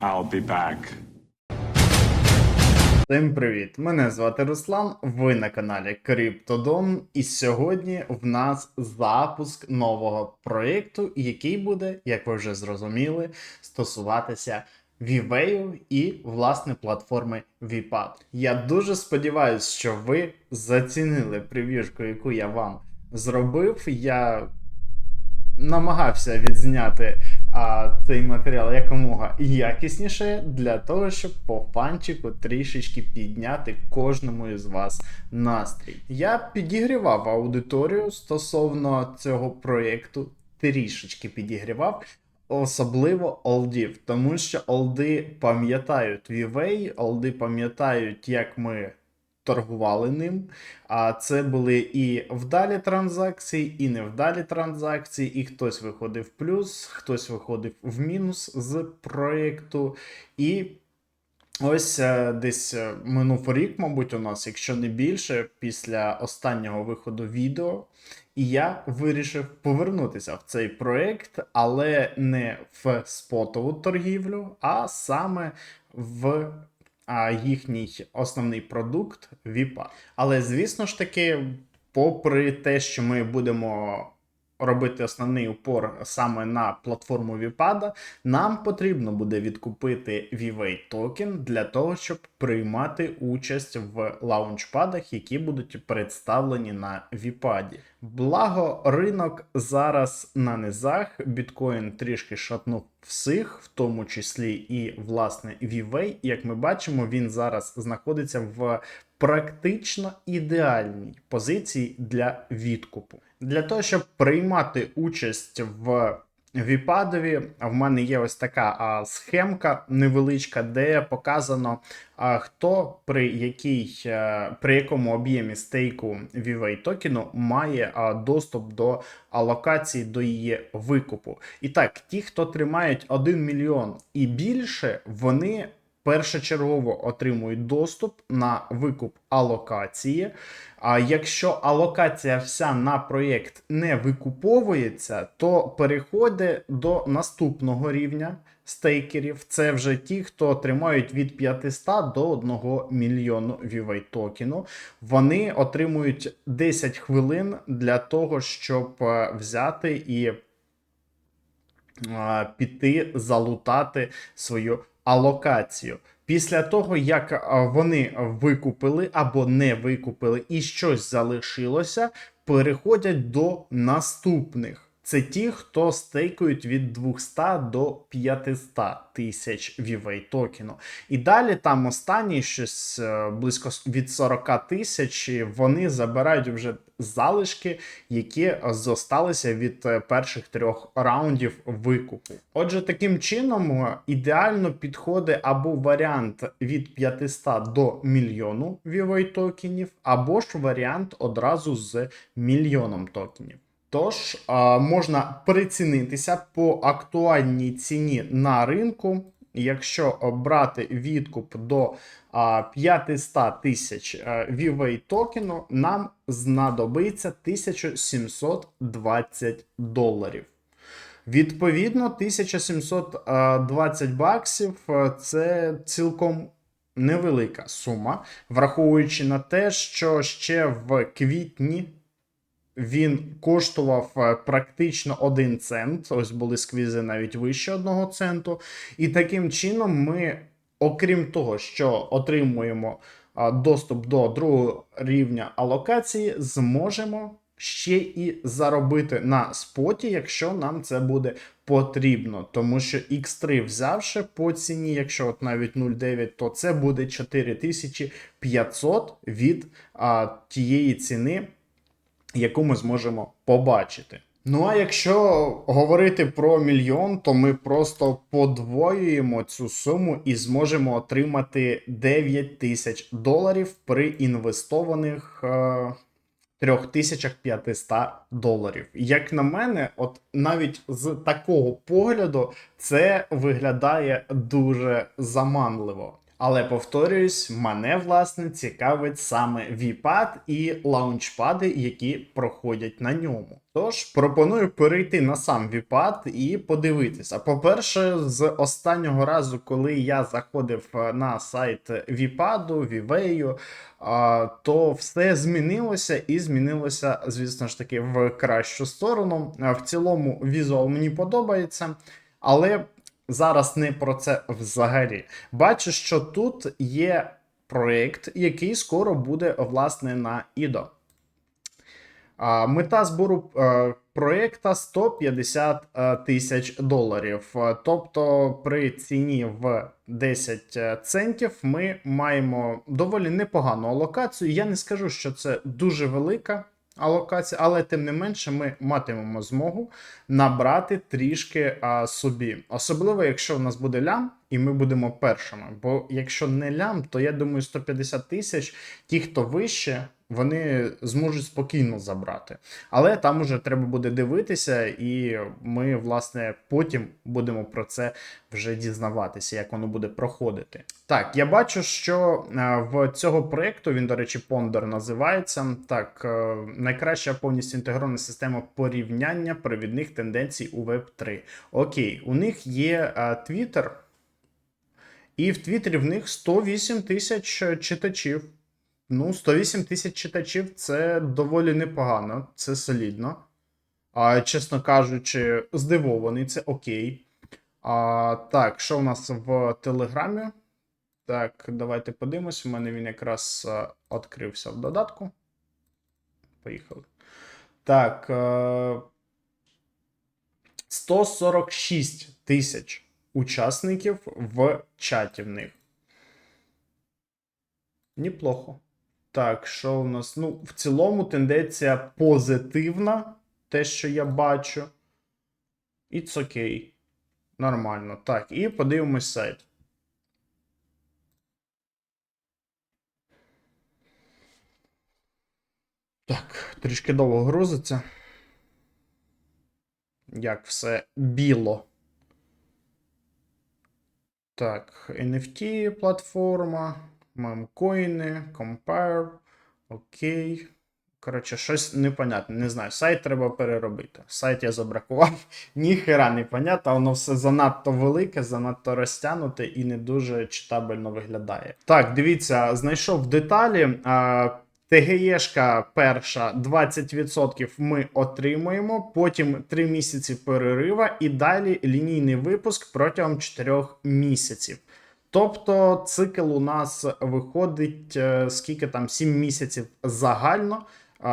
I'll be back. Всім привіт! Мене звати Руслан. Ви на каналі Криптодон. І сьогодні в нас запуск нового проєкту, який буде, як ви вже зрозуміли, стосуватися Вівею і власне платформи VPAD. Я дуже сподіваюся, що ви зацінили прев'юшку, яку я вам зробив. Я намагався відзняти а, цей матеріал якомога якісніше для того, щоб по фанчику трішечки підняти кожному із вас настрій. Я підігрівав аудиторію стосовно цього проєкту, трішечки підігрівав. Особливо олдів, тому що олди пам'ятають VVay, олди пам'ятають, як ми торгували ним. А це були і вдалі транзакції, і невдалі транзакції, і хтось виходив плюс, хтось виходив в мінус з проєкту. І ось е, десь е, минув рік, мабуть, у нас, якщо не більше, після останнього виходу відео. І я вирішив повернутися в цей проєкт, але не в спотову торгівлю, а саме в їхній основний продукт VIPA. Але звісно ж таки, попри те, що ми будемо робити основний упор саме на платформу VIPAD, нам потрібно буде відкупити VVay токен для того, щоб приймати участь в лаунчпадах, які будуть представлені на VIPAD. Благо, ринок зараз на низах, біткоін трішки шатнув всіх, в тому числі і власне VVay. Як ми бачимо, він зараз знаходиться в практично ідеальній позиції для відкупу. Для того, щоб приймати участь в Віпадові, в мене є ось така а, схемка невеличка, де показано, а, хто при якій, а, при якому об'ємі стейку VVay токену має а, доступ до алокації до її викупу. І так, ті, хто тримають 1 мільйон і більше, вони першочергово отримують доступ на викуп алокації. А якщо алокація вся на проєкт не викуповується, то переходить до наступного рівня стейкерів. Це вже ті, хто отримають від 500 до 1 мільйону VVay токену. Вони отримують 10 хвилин для того, щоб е, взяти і е, піти залутати свою алокацію. Після того, як вони викупили або не викупили і щось залишилося, переходять до наступних. Це ті, хто стейкують від 200 до 500 тисяч VVay токену. І далі там останні щось е, близько від 40 тисяч, вони забирають вже залишки, які зосталися від е, перших трьох раундів викупу. Отже, таким чином е, ідеально підходить або варіант від 500 до мільйону VVay токенів, або ж варіант одразу з мільйоном токенів. Тож можна прицінитися по актуальній ціні на ринку. Якщо брати відкуп до а, 500 тисяч а, токену, нам знадобиться 1720 доларів. Відповідно, 1720 баксів це цілком невелика сума, враховуючи на те, що ще в квітні він коштував е, практично 1 цент. Ось були сквізи навіть вище 1 центу. І таким чином ми, окрім того, що отримуємо доступ до другого рівня алокації, зможемо ще і заробити на споті, якщо нам це буде потрібно. Тому що X3 взявши по ціні, якщо от навіть 0,9, то це буде 4500 від а, тієї ціни яку ми зможемо побачити. Ну а якщо говорити про мільйон, то ми просто подвоюємо цю суму і зможемо отримати 9 тисяч доларів при інвестованих е, 3500 доларів. Як на мене, от навіть з такого погляду це виглядає дуже заманливо. Але повторююсь, мене власне цікавить саме VPad і лаунчпади, які проходять на ньому. Тож пропоную перейти на сам VPad і подивитися. По-перше, з останнього разу, коли я заходив е, на сайт VPad, Viveo, то все змінилося і змінилося, звісно ж таки, в кращу сторону. В цілому візуал мені подобається, але зараз не про це взагалі. Бачу, що тут є проєкт, який скоро буде власне на IDO. Мета збору е, проєкта 150 е, тисяч доларів. Е, Тобто при ціні в 10 центів ми маємо доволі непогану алокацію. Я не скажу, що це дуже велика алокація, але тим не менше ми матимемо змогу набрати трішки а, собі. Особливо, якщо в нас буде лям, і ми будемо першими. Бо якщо не лям, то я думаю, 150 тисяч, ті, хто вище, вони зможуть спокійно забрати. Але там уже треба буде дивитися, і ми, власне, потім будемо про це вже дізнаватися, як воно буде проходити. Так, я бачу, що е, в цього проєкту він, до речі, Ponder називається. Так, е, найкраща повністю інтегрована система порівняння провідних тенденцій у Web 3. Окей, у них є е, Twitter. І в Твіттері в них 108 тисяч читачів. Ну, 108 тисяч читачів це доволі непогано, це солідно. А, Чесно кажучи, здивований, це окей. А, Так, що у нас в Телеграмі? Так, давайте подивимось. У мене він якраз відкрився в додатку. Поїхали. Так. 146 тисяч учасників в чаті в них. Неплохо. Так, що у нас? Ну, в цілому тенденція позитивна, те, що я бачу. It's okay. Нормально. Так, і подивимось сайт. Так, трішки довго грузиться. Як все біло. Так, NFT платформа, мемкоїни, Compare. Окей. Коротше, щось непонятне. Не знаю, сайт треба переробити. Сайт я забракував. Ніхера не понятно, воно все занадто велике, занадто розтягнуте і не дуже читабельно виглядає. Так, дивіться, знайшов деталі. ТГЄшка перша 20% ми отримуємо, потім 3 місяці перерива і далі лінійний випуск протягом 4 місяців. Тобто цикл у нас виходить е, скільки там 7 місяців загально.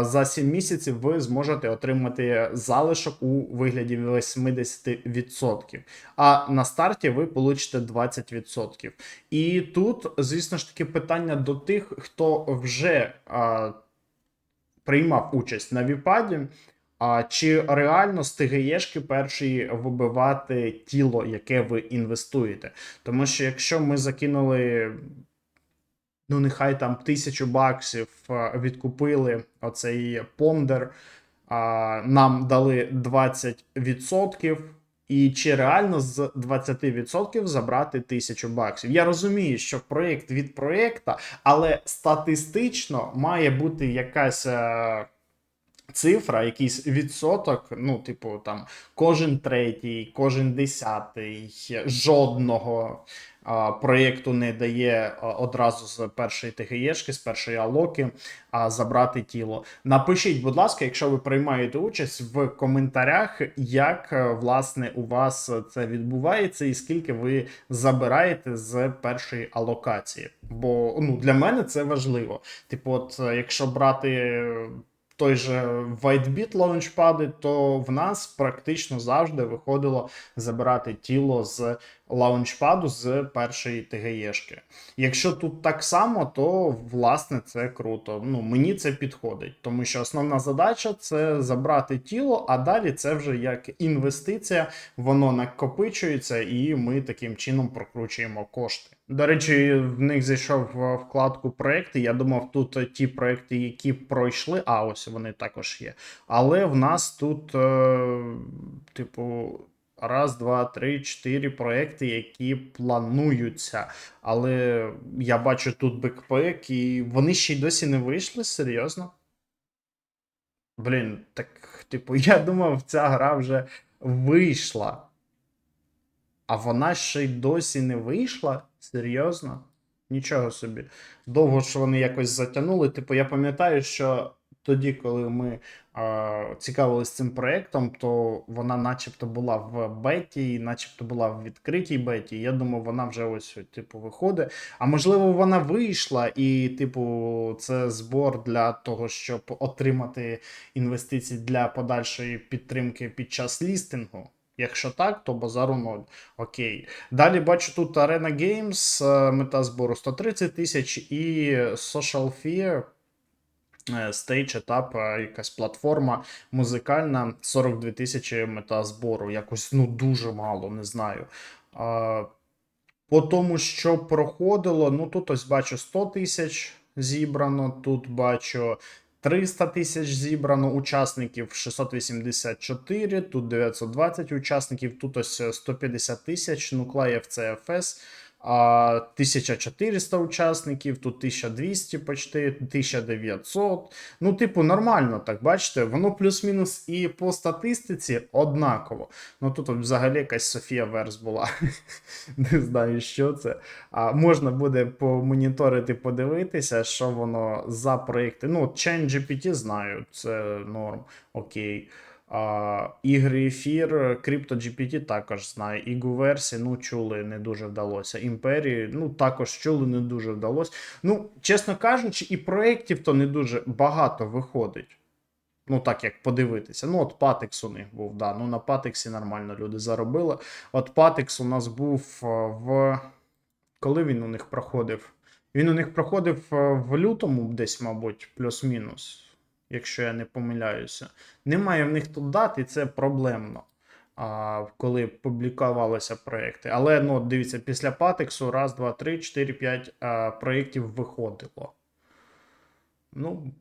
За 7 місяців ви зможете отримати залишок у вигляді 80%. А на старті ви получите 20%. І тут, звісно ж таки, питання до тих, хто вже а, приймав участь на Віпаді. А чи реально з ТГЄшки першої вибивати тіло, яке ви інвестуєте? Тому що якщо ми закинули ну нехай там тисячу баксів відкупили оцей пондер, нам дали 20%. І чи реально з 20% забрати тисячу баксів? Я розумію, що проєкт від проєкта, але статистично має бути якась е, цифра, якийсь відсоток. Ну, типу, там кожен третій, кожен десятий, жодного проєкту не дає одразу з першої ТГЄшки, з першої алоки а забрати тіло. Напишіть, будь ласка, якщо ви приймаєте участь в коментарях, як е, власне у вас це відбувається, і скільки ви забираєте з першої алокації. Бо ну для мене це важливо. Типу, от е, якщо брати той же WhiteBit лаунчпади, то в нас практично завжди виходило забирати тіло з лаунчпаду з першої ТГЄшки. Якщо тут так само, то власне це круто. Ну мені це підходить, тому що основна задача це забрати тіло, а далі це вже як інвестиція, воно накопичується, і ми таким чином прокручуємо кошти. До речі, в них зайшов в вкладку проекти. Я думав, тут ті проекти, які пройшли, а ось вони також є. Але в нас тут, е, типу, раз, два, три, чотири проекти, які плануються. Але я бачу тут бекпек, і вони ще й досі не вийшли, серйозно. Блін, так, типу, я думав, ця гра вже вийшла. А вона ще й досі не вийшла? Серйозно? Нічого собі. Довго ж вони якось затягнули. Типу, я пам'ятаю, що тоді, коли ми е, цікавились цим проєктом, то вона начебто була в беті, начебто була в відкритій беті. Я думав, вона вже ось, типу, виходить. А можливо, вона вийшла, і, типу, це збор для того, щоб отримати інвестиції для подальшої підтримки під час лістингу. Якщо так, то базару 0. Окей. Далі бачу тут Arena Games, е, мета збору 130 тисяч і Social Fear. Е, Стейдж, етап, е, якась платформа музикальна, 42 тисячі мета збору. Якось ну дуже мало, не знаю. По тому, що проходило, ну тут ось бачу 100 тисяч зібрано, тут бачу 300 тисяч зібрано учасників 684, тут 920 учасників, тут ось е, 150 тисяч, Нуклеєв а 1400 учасників, тут 1200 почти, 1900. Ну, типу, нормально, так бачите, воно плюс-мінус і по статистиці однаково. Ну тут взагалі якась Софія Верс була. Не знаю, що це. А можна буде помоніторити, подивитися, що воно за проєкти. Ну, от ChainGPT знаю, це норм, окей. Ігри ефір, CryptoGPT також знаю. Ігу версії, ну, чули, не дуже вдалося. Імперії, ну, також чули, не дуже вдалося. Ну, чесно кажучи, і проєктів то не дуже багато виходить. Ну, так як подивитися. Ну, от Patex у них був, да. Ну, на Patex нормально люди заробили. От Patex у нас був е, в. Коли він у них проходив? Він у них проходив е, в лютому, десь, мабуть, плюс-мінус, якщо я не помиляюся. Немає в них тут дат, і це проблемно. А, коли публікувалися проекти. Але ну, дивіться, після Патексу раз, два, три, чотири, п'ять а, проєктів виходило. Ну,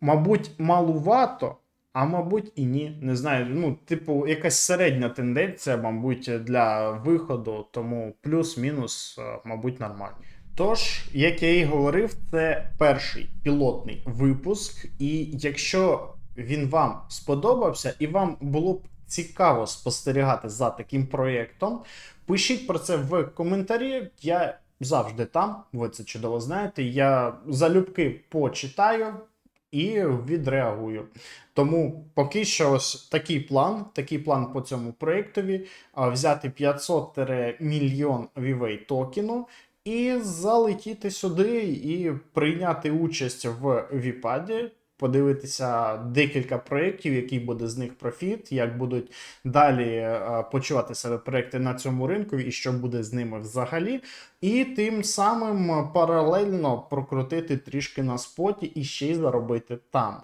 мабуть, малувато, а мабуть, і ні. Не знаю. Ну, типу, якась середня тенденція, мабуть, для виходу, тому плюс-мінус, мабуть, нормально. Тож, як я і говорив, це перший пілотний випуск, і якщо він вам сподобався і вам було б цікаво спостерігати за таким проєктом, пишіть про це в коментарі. Я завжди там, ви це чудово знаєте. Я залюбки почитаю і відреагую. Тому поки що ось такий план, такий план по цьому проєктові: взяти 500 мільйон VV токену і залетіти сюди і прийняти участь в Віпаді. Подивитися декілька проєктів, який буде з них профіт, як будуть далі е, почувати себе проекти на цьому ринку, і що буде з ними взагалі. І тим самим паралельно прокрутити трішки на споті і ще й заробити там.